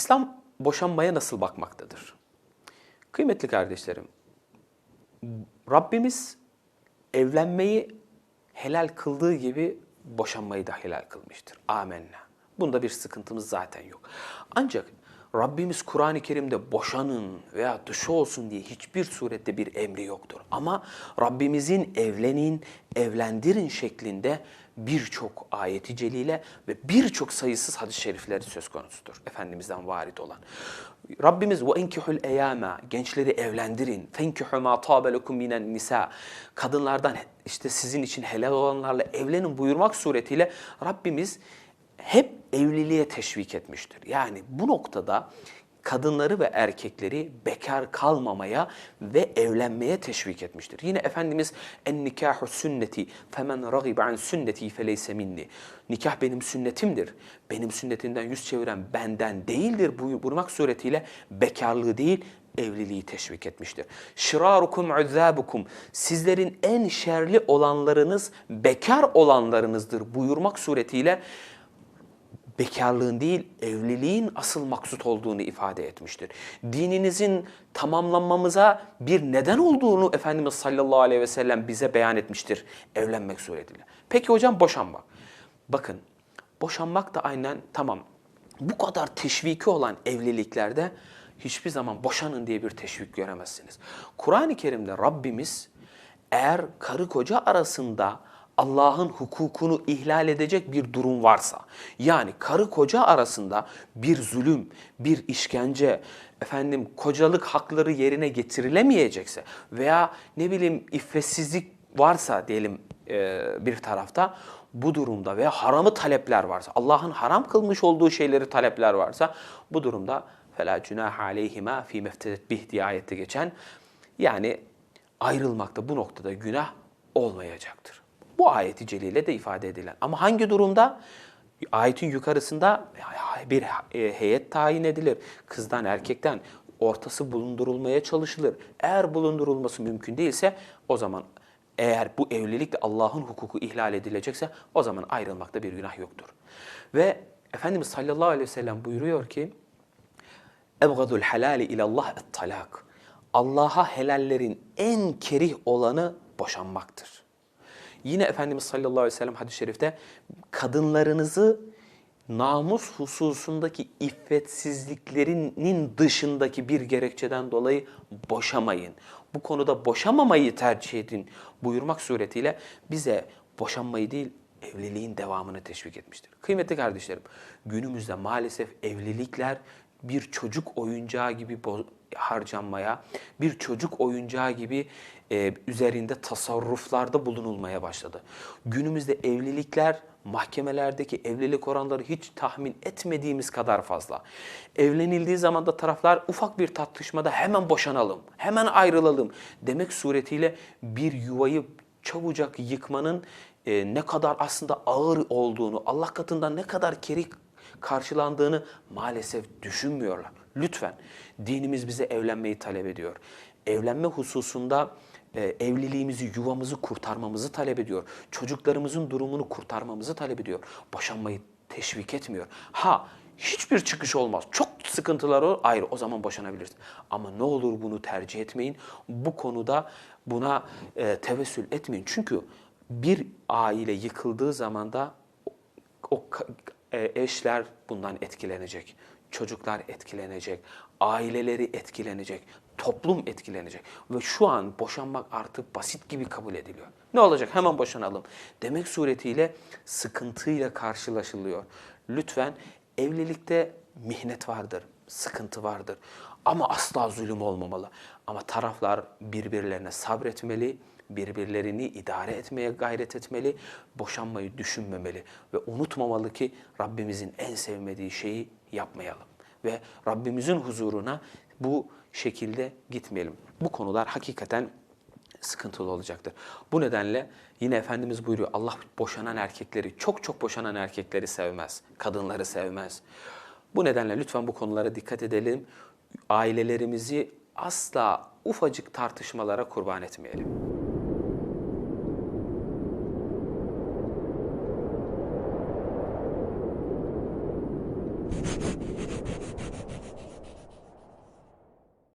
İslam boşanmaya nasıl bakmaktadır? Kıymetli kardeşlerim, Rabbimiz evlenmeyi helal kıldığı gibi boşanmayı da helal kılmıştır. Amenna. Bunda bir sıkıntımız zaten yok. Ancak Rabbimiz Kur'an-ı Kerim'de boşanın veya dışı olsun diye hiçbir surette bir emri yoktur. Ama Rabbimizin evlenin, evlendirin şeklinde birçok ayeti celile ve birçok sayısız hadis-i şerifleri söz konusudur. Efendimiz'den varit olan. Rabbimiz ve enkihul eyama gençleri evlendirin. Fenkihu ma tabe lekum minen nisa. Kadınlardan işte sizin için helal olanlarla evlenin buyurmak suretiyle Rabbimiz hep evliliğe teşvik etmiştir. Yani bu noktada kadınları ve erkekleri bekar kalmamaya ve evlenmeye teşvik etmiştir. Yine Efendimiz en nikahu sünneti femen ragibe an sünneti feleyse minni. Nikah benim sünnetimdir. Benim sünnetimden yüz çeviren benden değildir buyurmak suretiyle bekarlığı değil evliliği teşvik etmiştir. Şirarukum uzzabukum sizlerin en şerli olanlarınız bekar olanlarınızdır buyurmak suretiyle bekarlığın değil evliliğin asıl maksut olduğunu ifade etmiştir. Dininizin tamamlanmamıza bir neden olduğunu Efendimiz sallallahu aleyhi ve sellem bize beyan etmiştir evlenmek suretiyle. Peki hocam boşanmak. Bakın boşanmak da aynen tamam bu kadar teşviki olan evliliklerde hiçbir zaman boşanın diye bir teşvik göremezsiniz. Kur'an-ı Kerim'de Rabbimiz eğer karı koca arasında Allah'ın hukukunu ihlal edecek bir durum varsa, yani karı koca arasında bir zulüm, bir işkence, efendim kocalık hakları yerine getirilemeyecekse veya ne bileyim iffetsizlik varsa diyelim e, bir tarafta bu durumda veya haramı talepler varsa, Allah'ın haram kılmış olduğu şeyleri talepler varsa bu durumda fela cunah aleyhima fi meftedet bih diye ayette geçen yani ayrılmakta bu noktada günah olmayacaktır. Bu ayeti celile de ifade edilen. Ama hangi durumda? Ayetin yukarısında bir e, heyet tayin edilir. Kızdan, erkekten ortası bulundurulmaya çalışılır. Eğer bulundurulması mümkün değilse o zaman eğer bu evlilikle Allah'ın hukuku ihlal edilecekse o zaman ayrılmakta bir günah yoktur. Ve Efendimiz sallallahu aleyhi ve sellem buyuruyor ki Ebgadul halali ilallah et talak. Allah'a helallerin en kerih olanı boşanmaktır. Yine Efendimiz sallallahu aleyhi ve sellem hadis-i şerifte kadınlarınızı namus hususundaki iffetsizliklerinin dışındaki bir gerekçeden dolayı boşamayın. Bu konuda boşamamayı tercih edin buyurmak suretiyle bize boşanmayı değil evliliğin devamını teşvik etmiştir. Kıymetli kardeşlerim, günümüzde maalesef evlilikler bir çocuk oyuncağı gibi harcanmaya, bir çocuk oyuncağı gibi e, üzerinde tasarruflarda bulunulmaya başladı. Günümüzde evlilikler, mahkemelerdeki evlilik oranları hiç tahmin etmediğimiz kadar fazla. Evlenildiği zaman da taraflar ufak bir tartışmada hemen boşanalım, hemen ayrılalım demek suretiyle bir yuvayı çabucak yıkmanın e, ne kadar aslında ağır olduğunu, Allah katında ne kadar keri karşılandığını maalesef düşünmüyorlar. Lütfen dinimiz bize evlenmeyi talep ediyor. Evlenme hususunda e, evliliğimizi, yuvamızı kurtarmamızı talep ediyor. Çocuklarımızın durumunu kurtarmamızı talep ediyor. Boşanmayı teşvik etmiyor. Ha hiçbir çıkış olmaz. Çok sıkıntılar olur. Ayrı o zaman boşanabiliriz. Ama ne olur bunu tercih etmeyin. Bu konuda buna e, tevessül etmeyin. Çünkü bir aile yıkıldığı zaman da o e, eşler bundan etkilenecek. Çocuklar etkilenecek. Aileleri etkilenecek. Toplum etkilenecek. Ve şu an boşanmak artık basit gibi kabul ediliyor. Ne olacak? Hemen boşanalım. Demek suretiyle sıkıntıyla karşılaşılıyor. Lütfen evlilikte mihnet vardır, sıkıntı vardır. Ama asla zulüm olmamalı. Ama taraflar birbirlerine sabretmeli, birbirlerini idare etmeye gayret etmeli, boşanmayı düşünmemeli ve unutmamalı ki Rabbimizin en sevmediği şeyi yapmayalım ve Rabbimizin huzuruna bu şekilde gitmeyelim. Bu konular hakikaten sıkıntılı olacaktır. Bu nedenle yine Efendimiz buyuruyor Allah boşanan erkekleri, çok çok boşanan erkekleri sevmez, kadınları sevmez. Bu nedenle lütfen bu konulara dikkat edelim. Ailelerimizi asla ufacık tartışmalara kurban etmeyelim.